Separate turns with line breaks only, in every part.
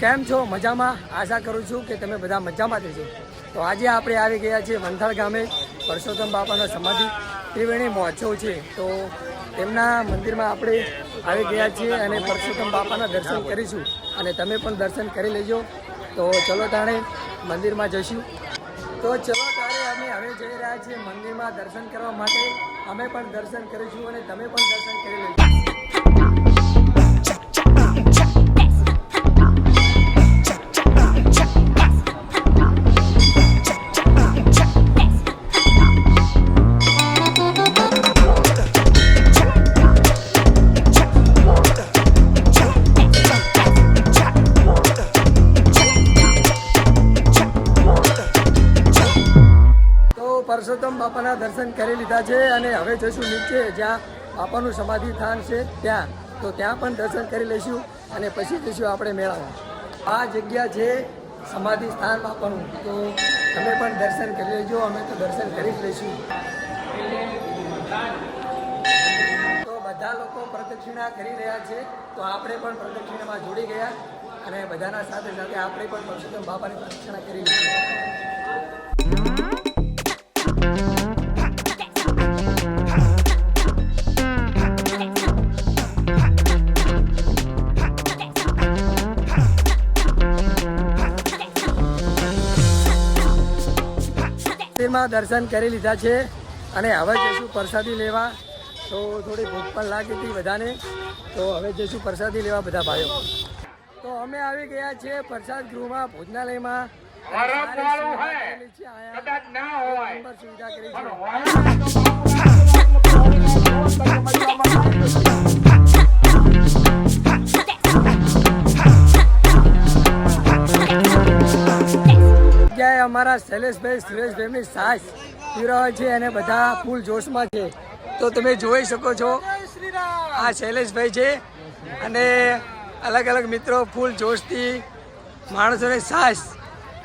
કેમ છો? મજામાં? આશા કરું છું કે તમે બધા મજામાં જ તો આજે આપણે આવી ગયા છીએ વંથાળ ગામે પરસોત્તમ બાપાનો સમાધિ. ત્રિવેણી મહોત્સવ છે. તો તેમના મંદિરમાં આપણે આવી ગયા છીએ અને પરસોત્તમ બાપાના દર્શન કરીશું. અને તમે પણ દર્શન કરી લેજો. તો ચલો તાણે મંદિરમાં જઈશું. તો ચલો તારે અમે હવે જઈ રહ્યા છીએ મંદિરમાં દર્શન કરવા માટે. અમે પણ દર્શન કરીશું અને તમે પણ દર્શન કરી લેજો. પરસોત્તમ બાપાના દર્શન કરી લીધા છે અને હવે જઈશું નીચે, જ્યાં બાપાનું સમાધિ સ્થાન છે, ત્યાં. તો ત્યાં પણ દર્શન કરી લઈશું અને પછી જઈશું આપણે મેળામાં. આ જગ્યા છે સમાધિ સ્થાન બાપાનું. તો તમે પણ દર્શન કરી લેજો, અમે તો દર્શન કરી જ લઈશું. તો બધા લોકો પ્રદક્ષિણા કરી રહ્યા છે. તો આપણે પણ પ્રદક્ષિણામાં જોડી ગયા અને બધાના સાથે સાથે આપણે પણ પરસોત્તમ બાપાની પ્રદક્ષિણા કરી લીધી. મંદિરમાં દર્શન કરી લીધા છે અને હવે જઈશું પ્રસાદી લેવા તો થોડી ભૂખ પણ લાગી હતી બધાને તો હવે જઈશું પ્રસાદી લેવા બધા ભાઈઓ તો અમે આવી ગયા છીએ પ્રસાદ ગૃહમાં ભોજનાલયમાં સુવિધા કરી છે અમારા શૈલેષભાઈ, સુરેશભાઈની સાસ પીવડાવે છે અને બધા ફૂલ જોશમાં છે. તો તમે જોઈ શકો છો, આ શૈલેષભાઈ છે અને અલગ અલગ મિત્રો ફૂલ જોશથી માણસોને સાસ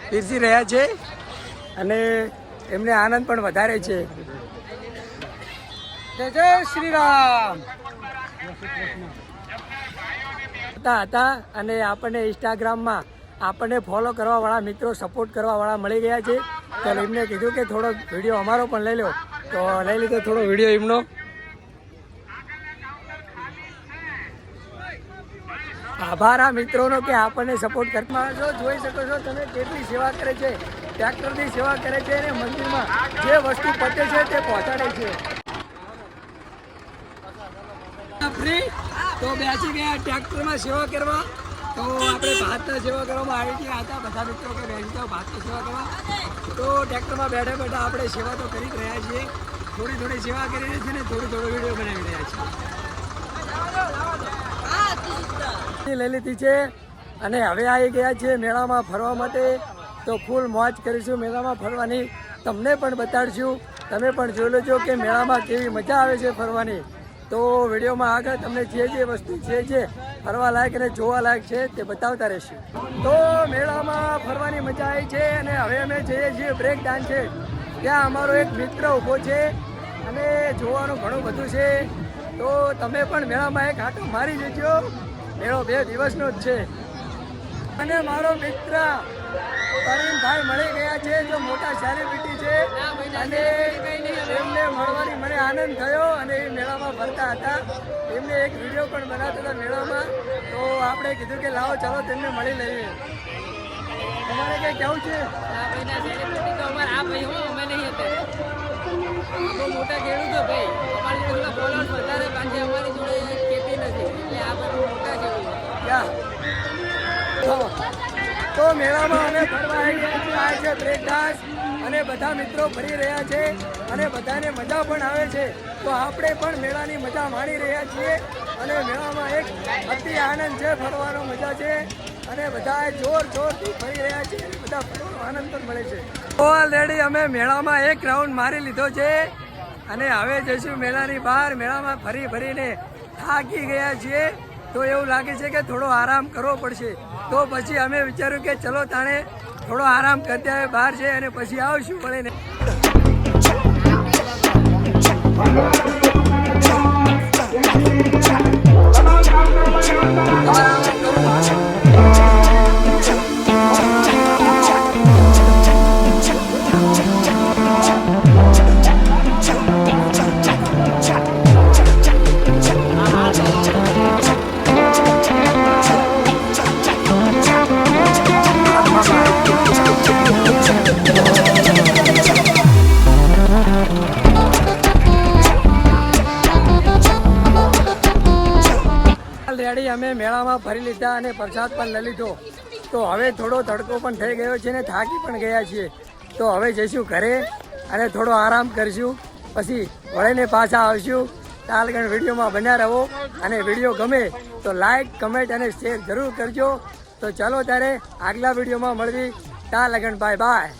પીરસી રહ્યા છે અને એમને આનંદ પણ વધારે છે. જય જય શ્રી હતા અને આપણને ઇન્સ્ટાગ્રામમાં આપણને ફોલો કરવાવાળા, મિત્રો સપોર્ટ કરવાવાળા મળી ગયા છે. તો એમને કીધું કે થોડો વીડિયો અમારો પણ લઈ લો. તો લઈ લીધો થોડો વીડિયો એમનો. આભાર આ મિત્રોનો કે આપણને સપોર્ટ કરતા છો જોઈ શકો છો તમે કેટલી સેવા કરે છે. ટ્રેક્ટરની સેવા કરે છે અને મંદિરમાં જે વસ્તુ પતે છે તે પહોંચાડે છે. ફ્રી તો બેસી ગયા, ટ્રેક્ટરમાં સેવા કરવા. તો આપણે ભાતના સેવા કરવામાં આવી ગયા હતા બધા મિત્રો કે બેસી જાઓ ભાતની સેવા કરવા. તો ટ્રેક્ટરમાં બેઠા બેઠા આપણે સેવા તો કરી રહ્યા છીએ. થોડી થોડી સેવા કરી રહી છે ને થોડો થોડો વીડિયો બનાવી રહ્યા છીએ. લઈ લીધી છે અને હવે આવી ગયા છીએ મેળામાં ફરવા માટે. તો ફૂલ મોજ કરીશું મેળામાં ફરવાની. તમને પણ બતાડશું. તમે પણ જોઈ લેજો કે મેળામાં કેવી મજા આવે છે ફરવાની. તો વિડીયોમાં આગળ તમને જે જે વસ્તુ છે જે ફરવા લાયક અને જોવા લાયક છે તે બતાવતા રહેશે. તો મેળામાં ફરવાની મજા આવી છે અને હવે અમે જઈએ છીએ બ્રેક ડાન્સ છે, ત્યાં અમારો એક મિત્ર ઊભો છે અને જોવાનું ઘણું બધું છે. તો તમે પણ મેળામાં એક આંટો મારી દેજો મેળો બે દિવસનો જ છે. અને મારો મિત્ર પરવીનભાઈ મળી ગયા છે, જો મોટા સેલિબ્રિટી છે. અને મને આનંદ થયો અને એ મેળામાં ફરતા હતા. એમને એક વીડિયો પણ બનાવતા હતા મેળામાં. તો આપણે કીધું કે લાવો ચાલો તેમને મળી લઈએ. તમારે કઈ કેવું છે?
મોટા ખેડૂતો ભાઈ. અમારી જોડે બોલર વધારે, બાકી અમારી જોડે ખેતી નથી. એટલે આ બધું મોટા ખેડૂતો.
તો મેળામાં અમે ફરવા આવી રહ્યા છીએ. આ છે બ્રેક અને બધા મિત્રો ફરી રહ્યા છે. અને બધાને મજા પણ આવે છે. તો આપણે પણ મેળાની મજા માણી રહ્યા છીએ અને મેળામાં એક અતિ આનંદ છે, ફરવાનો મજા છે અને બધા જોર જોરથી ફરી રહ્યા છે બધા ફરવાનો આનંદ પણ મળે છે. ઓલરેડી અમે મેળામાં એક રાઉન્ડ મારી લીધો છે અને હવે જઈશું મેળાની બહાર. મેળામાં ફરી ફરીને થાકી ગયા છીએ. તો એવું લાગે છે કે થોડો આરામ કરવો પડશે. તો પછી અમે વિચાર્યું કે ચલો તાણે થોડો આરામ કરતા બહાર છે અને પછી આવશું મળીને ઓલરેડી ફરી લીધા અને પ્રસાદ પણ લઈ લીધો. તો હવે થોડો તડકો પણ થઈ ગયો છે ને થાકી પણ ગયા છીએ. તો હવે જઈશું ઘરે અને થોડો આરામ કરીશું. પછી વળીને પાછા આવશું. તાલગણ વિડીયોમાં બન્યા રહો અને વીડિયો ગમે તો લાઈક કમેન્ટ અને શેર જરૂર કરજો. તો ચાલો ત્યારે આગલા વિડીયોમાં મળવી. તાલગણ બાય બાય